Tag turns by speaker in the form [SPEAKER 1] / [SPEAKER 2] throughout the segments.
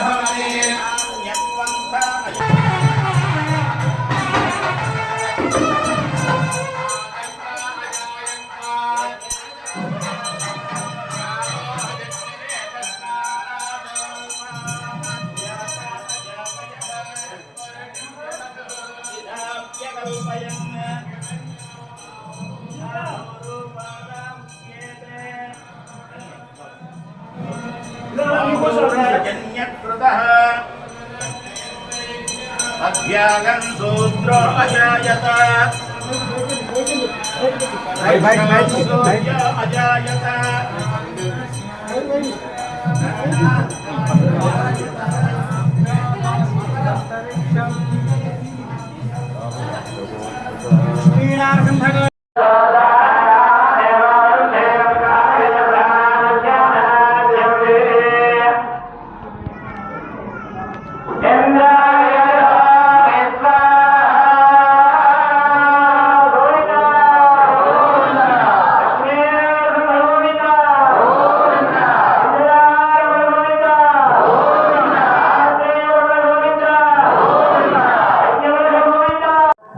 [SPEAKER 1] అభ్యాగం సూత్రో అజాయత. సూర్య అజాయత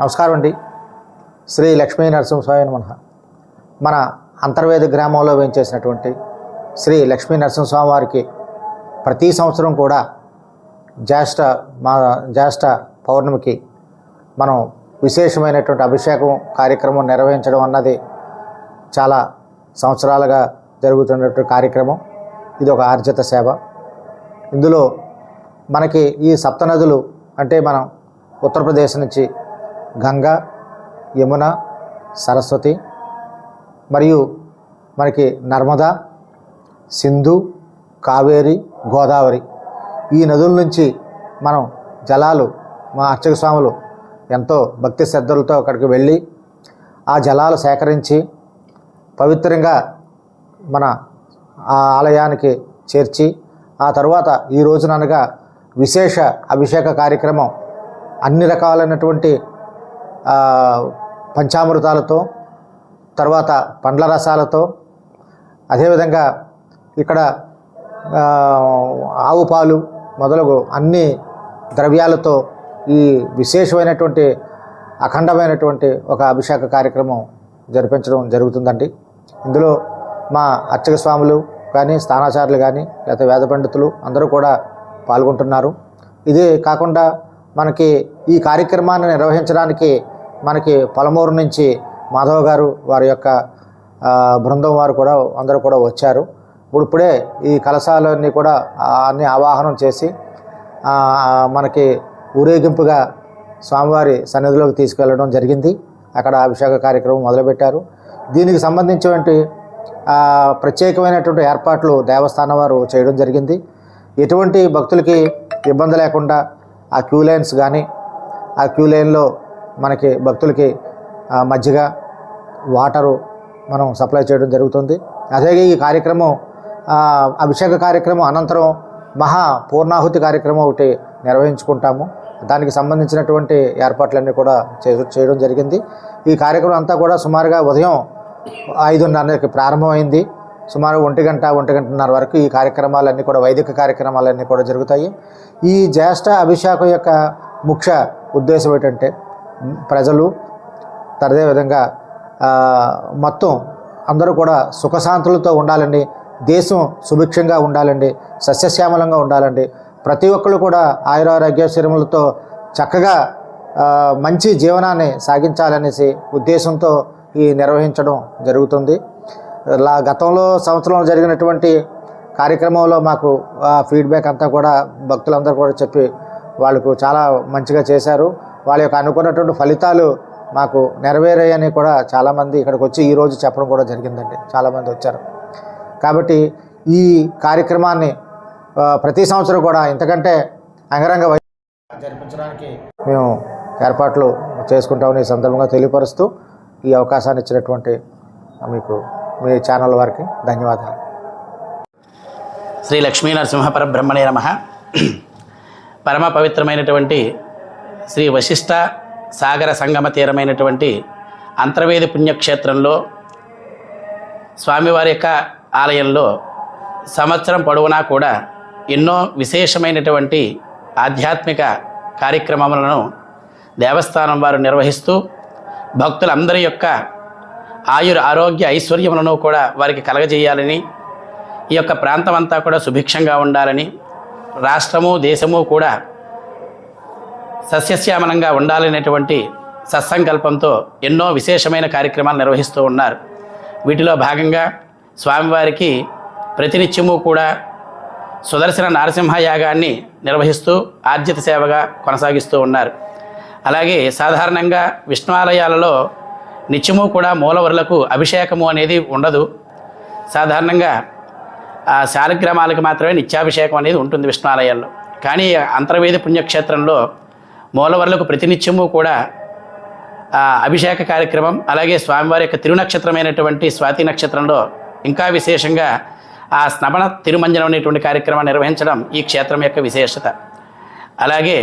[SPEAKER 2] నమస్కారం అండి. శ్రీ లక్ష్మీ నరసింహస్వామి మన మన అంతర్వేద గ్రామంలో వేయించేసినటువంటి శ్రీ లక్ష్మీ నరసింహస్వామి వారికి ప్రతి సంవత్సరం కూడా జ్యేష్ఠ మా జ్యేష్ఠ పౌర్ణమికి మనం విశేషమైనటువంటి అభిషేకం కార్యక్రమం నిర్వహించడం అన్నది చాలా సంవత్సరాలుగా జరుగుతున్నటువంటి కార్యక్రమం. ఇది ఒక ఆర్జిత సేవ. ఇందులో మనకి ఈ సప్తనదులు అంటే మనం ఉత్తరప్రదేశ్ నుంచి గంగా యమున సరస్వతి మరియు మనకి నర్మదా సింధు కావేరి గోదావరి. ఈ నదుల నుంచి మనం జలాలు మా అర్చక స్వాములు ఎంతో భక్తి శ్రద్ధలతో అక్కడికి వెళ్ళి ఆ జలాలు సేకరించి పవిత్రంగా మన ఆ ఆలయానికి చేర్చి ఆ తర్వాత ఈ రోజుననగా విశేష అభిషేక కార్యక్రమం అన్ని రకాలైనటువంటి పంచామృతాలతో తర్వాత పండ్ల రసాలతో అదేవిధంగా ఇక్కడ ఆవు పాలు మొదలగు అన్ని ద్రవ్యాలతో ఈ విశేషమైనటువంటి అఖండమైనటువంటి ఒక అభిషేక కార్యక్రమం జరిపించడం జరుగుతుందండి. ఇందులో మా అర్చక స్వాములు కానీ స్థానాచారులు కానీ లేకపోతే వేద పండితులు అందరూ కూడా పాల్గొంటున్నారు. ఇదే కాకుండా మనకి ఈ కార్యక్రమాన్ని నిర్వహించడానికి మనకి పొలమూరు నుంచి మాధవ్ గారు వారి యొక్క బృందం వారు కూడా అందరూ కూడా వచ్చారు. ఇప్పుడు ఇప్పుడే ఈ కలశాలన్నీ కూడా అన్ని ఆవాహనం చేసి మనకి ఊరేగింపుగా స్వామివారి సన్నిధిలోకి తీసుకెళ్ళడం జరిగింది. అక్కడ అభిషేక కార్యక్రమం మొదలుపెట్టారు. దీనికి సంబంధించినటువంటి ప్రత్యేకమైనటువంటి ఏర్పాట్లు దేవస్థానం వారు చేయడం జరిగింది. ఎటువంటి భక్తులకి ఇబ్బంది లేకుండా ఆ క్యూ లైన్స్ కానీ ఆ క్యూ లైన్లో మనకి భక్తులకి మజ్జిగ వాటరు మనం సప్లై చేయడం జరుగుతుంది. అదే ఈ కార్యక్రమం అభిషేక కార్యక్రమం అనంతరం మహా పూర్ణాహుతి కార్యక్రమం ఒకటి నిర్వహించుకుంటాము. దానికి సంబంధించినటువంటి ఏర్పాట్లన్నీ కూడా చే- చేయడం జరిగింది. ఈ కార్యక్రమం అంతా కూడా సుమారుగా ఉదయం ఐదున్నరకి ప్రారంభమైంది. సుమారు ఒంటి గంట ఒంటి గంటన్నర వరకు ఈ కార్యక్రమాలన్నీ కూడా వైదిక కార్యక్రమాలన్నీ కూడా జరుగుతాయి. ఈ జ్యేష్ఠ అభిషేకం యొక్క ముఖ్య ఉద్దేశం ఏంటంటే ప్రజలు తదే విధంగా మొత్తం అందరూ కూడా సుఖశాంతులతో ఉండాలండి. దేశం సుభిక్షంగా ఉండాలండి. సస్యశ్యామలంగా ఉండాలండి. ప్రతి ఒక్కరు కూడా ఆయురారోగ్యశ్రములతో చక్కగా మంచి జీవనాన్ని సాగించాలనేసి ఉద్దేశంతో ఈ నిర్వహించడం జరుగుతుంది. లా గతంలో సంవత్సరంలో జరిగినటువంటి కార్యక్రమంలో మాకు ఆ ఫీడ్బ్యాక్ అంతా కూడా భక్తులందరూ కూడా చెప్పి వాళ్ళకు చాలా మంచిగా చేశారు. వాళ్ళ యొక్క అనుకున్నటువంటి ఫలితాలు మాకు నెరవేరాయని కూడా చాలామంది ఇక్కడికి వచ్చి ఈరోజు చెప్పడం కూడా జరిగిందండి. చాలామంది వచ్చారు. కాబట్టి ఈ కార్యక్రమాన్ని ప్రతి సంవత్సరం కూడా ఇంతకంటే అంగరంగ జరిపించడానికి మేము ఏర్పాట్లు చేసుకుంటామని ఈ సందర్భంగా తెలియపరుస్తూ ఈ అవకాశాన్ని ఇచ్చినటువంటి మీకు మీ ఛానల్ వారికి ధన్యవాదాలు.
[SPEAKER 3] శ్రీ లక్ష్మీ నరసింహ పరబ్రహ్మణే నమ. పరమ పవిత్రమైనటువంటి శ్రీ వశిష్ట సాగర సంగమ తీరమైనటువంటి అంతర్వేది పుణ్యక్షేత్రంలో స్వామివారి యొక్క ఆలయంలో సంవత్సరం పొడవునా కూడా ఎన్నో విశేషమైనటువంటి ఆధ్యాత్మిక కార్యక్రమములను దేవస్థానం వారు నిర్వహిస్తూ భక్తులందరి యొక్క ఆయుర ఆరోగ్య ఐశ్వర్యములను కూడా వారికి కలగజేయాలని ఈ యొక్క ప్రాంతం అంతా కూడా సుభిక్షంగా ఉండాలని రాష్ట్రము దేశము కూడా సస్యశ్యామలంగా ఉండాలనేటువంటి సత్సంకల్పంతో ఎన్నో విశేషమైన కార్యక్రమాలు నిర్వహిస్తూ ఉన్నారు. వీటిలో భాగంగా స్వామివారికి ప్రతినిత్యము కూడా సుదర్శన నరసింహ యాగాన్ని నిర్వహిస్తూ ఆర్జిత సేవగా కొనసాగిస్తూ ఉన్నారు. అలాగే సాధారణంగా విష్ణువాలయాలలో నిత్యము కూడా మూలవరులకు అభిషేకము అనేది ఉండదు. సాధారణంగా ఆ శాలగ్రామాలకు మాత్రమే నిత్యాభిషేకం అనేది ఉంటుంది విష్ణువాలయాల్లో. కానీ అంతర్వేది పుణ్యక్షేత్రంలో మూలవరులకు ప్రతినిత్యము కూడా ఆ అభిషేక కార్యక్రమం అలాగే స్వామివారి యొక్క తిరునక్షత్రమైనటువంటి స్వాతి నక్షత్రంలో ఇంకా విశేషంగా ఆ స్నమణ తిరుమంజనం అనేటువంటి కార్యక్రమాన్ని నిర్వహించడం ఈ క్షేత్రం యొక్క విశేషత. అలాగే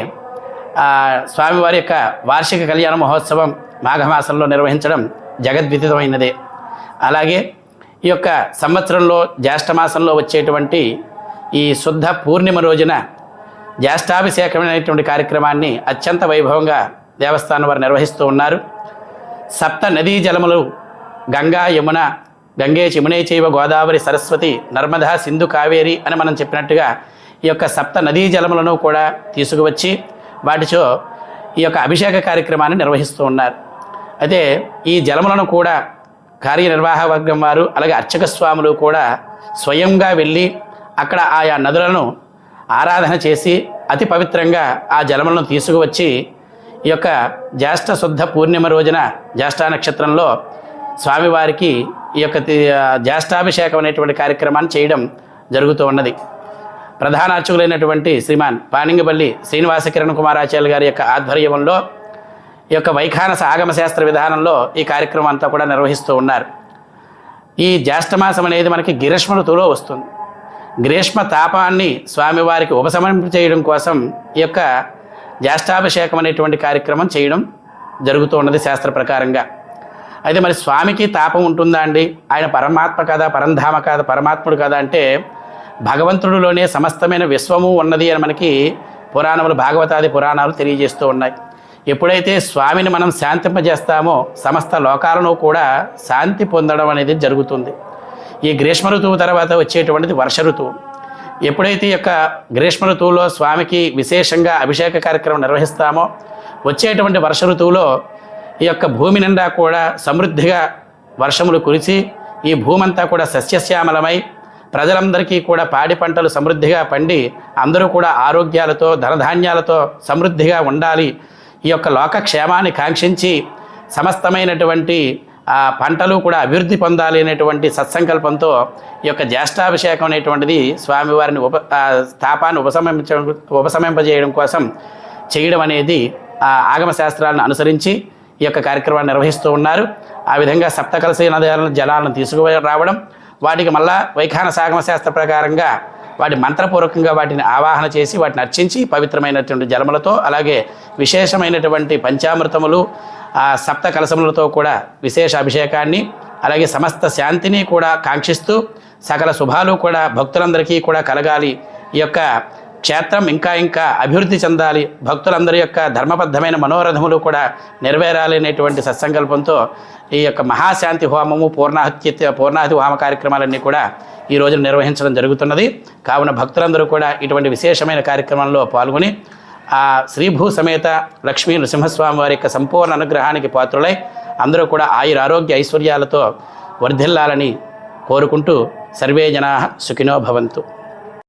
[SPEAKER 3] ఆ స్వామివారి యొక్క వార్షిక కళ్యాణ మహోత్సవం మాఘమాసంలో నిర్వహించడం జగద్విదితమైనదే. అలాగే ఈ యొక్క సంవత్సరంలో జ్యేష్ఠమాసంలో వచ్చేటువంటి ఈ శుద్ధ పూర్ణిమ రోజున జ్యేష్ఠాభిషేకమైనటువంటి కార్యక్రమాన్ని అత్యంత వైభవంగా దేవస్థానం వారు నిర్వహిస్తూ ఉన్నారు. సప్త నదీ జలములు గంగా యమున గంగే యమునే చైవ గోదావరి సరస్వతి నర్మదా సింధు కావేరి అని మనం చెప్పినట్టుగా ఈ యొక్క సప్త నదీ జలములను కూడా తీసుకువచ్చి వాటితో ఈ యొక్క అభిషేక కార్యక్రమాన్ని నిర్వహిస్తూ ఉన్నారు. అయితే ఈ జలములను కూడా కార్యనిర్వాహవర్గం వారు అలాగే అర్చక స్వాములు కూడా స్వయంగా వెళ్ళి అక్కడ ఆయా నదులను ఆరాధన చేసి అతి పవిత్రంగా ఆ జలములను తీసుకువచ్చి ఈ యొక్క జ్యేష్ఠ శుద్ధ పూర్ణిమ రోజున జ్యేష్ఠ నక్షత్రంలో స్వామివారికి ఈ యొక్క జ్యేష్ఠాభిషేకం అనేటువంటి కార్యక్రమాన్ని చేయడం జరుగుతూ ఉన్నది. ప్రధాన అర్చకులైనటువంటి శ్రీమాన్ పానింగపల్లి శ్రీనివాస కిరణ్ కుమారాచార్య గారి యొక్క ఆధ్వర్యంలో ఈ యొక్క వైఖానస ఆగమ శాస్త్ర విధానంలో ఈ కార్యక్రమం అంతా కూడా నిర్వహిస్తూ ఉన్నారు. ఈ జ్యేష్ఠమాసం అనేది మనకి గ్రీష్మ ఋతువులో వస్తుంది. గ్రీష్మ తాపాన్ని స్వామివారికి ఉపశమనం చేయడం కోసం ఈ యొక్క జ్యేష్ఠాభిషేకం అనేటువంటి కార్యక్రమం చేయడం జరుగుతూ ఉన్నది శాస్త్ర ప్రకారంగా. అయితే మరి స్వామికి తాపం ఉంటుందా అండి? ఆయన పరమాత్మ కదా పరంధామ కదా పరమాత్ముడు కదా అంటే భగవంతుడిలోనే సమస్తమైన విశ్వము ఉన్నది అని మనకి పురాణములు భాగవతాది పురాణాలు తెలియజేస్తూ ఉన్నాయి. ఎప్పుడైతే స్వామిని మనం శాంతింపజేస్తామో సమస్త లోకాలను కూడా శాంతి పొందడం అనేది జరుగుతుంది. ఈ గ్రీష్మ ఋతువు తర్వాత వచ్చేటువంటిది వర్ష ఋతువు. ఎప్పుడైతే ఈ యొక్క గ్రీష్మ ఋతువులో స్వామికి విశేషంగా అభిషేక కార్యక్రమం నిర్వహిస్తామో వచ్చేటువంటి వర్ష ఋతువులో ఈ యొక్క భూమి నిండా కూడా సమృద్ధిగా వర్షములు కురిసి ఈ భూమంతా కూడా సస్యశ్యామలమై ప్రజలందరికీ కూడా పాడి పంటలు సమృద్ధిగా పండి అందరూ కూడా ఆరోగ్యాలతో ధనధాన్యాలతో సమృద్ధిగా ఉండాలి. ఈ యొక్క లోక క్షేమాన్ని కాంక్షించి సమస్తమైనటువంటి ఆ పంటలు కూడా అభివృద్ధి పొందాలి అనేటువంటి సత్సంకల్పంతో ఈ యొక్క జ్యేష్ఠాభిషేకం అనేటువంటిది స్వామివారిని ఉప స్థాపాన్ని తాపాన్ని ఉపశమించ ఉపశమింపజేయడం కోసం చేయడం అనేది ఆ ఆగమ శాస్త్రాలను అనుసరించి ఈ యొక్క కార్యక్రమాన్ని నిర్వహిస్తూ ఉన్నారు. ఆ విధంగా సప్తకలసీ నదాలను జలాలను తీసుకురావడం వాటికి మళ్ళా వైఖాన సాగమ శాస్త్ర ప్రకారంగా వాటి మంత్రపూర్వకంగా వాటిని ఆవాహన చేసి వాటిని అర్చించి పవిత్రమైనటువంటి జలములతో అలాగే విశేషమైనటువంటి పంచామృతములు ఆ సప్త కలశములతో కూడా విశేష అభిషేకాన్ని అలాగే సమస్త శాంతిని కూడా కాంక్షిస్తూ సకల శుభాలు కూడా భక్తులందరికీ కూడా కలగాలి. ఈ యొక్క క్షేత్రం ఇంకా ఇంకా అభివృద్ధి చెందాలి. భక్తులందరి యొక్క ధర్మబద్ధమైన మనోరథములు కూడా నెరవేరాలి అనేటువంటి సత్సంకల్పంతో ఈ యొక్క మహాశాంతి హోమము పూర్ణాహత్య పూర్ణాహతి హోమ కార్యక్రమాలన్నీ కూడా ఈ రోజు నిర్వహించడం జరుగుతున్నది. కావున భక్తులందరూ కూడా ఇటువంటి విశేషమైన కార్యక్రమంలో పాల్గొని ఆ శ్రీభూ సమేత లక్ష్మీ నృసింహస్వామి వారి యొక్క సంపూర్ణ అనుగ్రహానికి పాత్రులై అందరూ కూడా ఆయుర ఆరోగ్య ఐశ్వర్యాలతో వర్ధిల్లాలని కోరుకుంటూ సర్వే జనా సుఖినో భవంతు.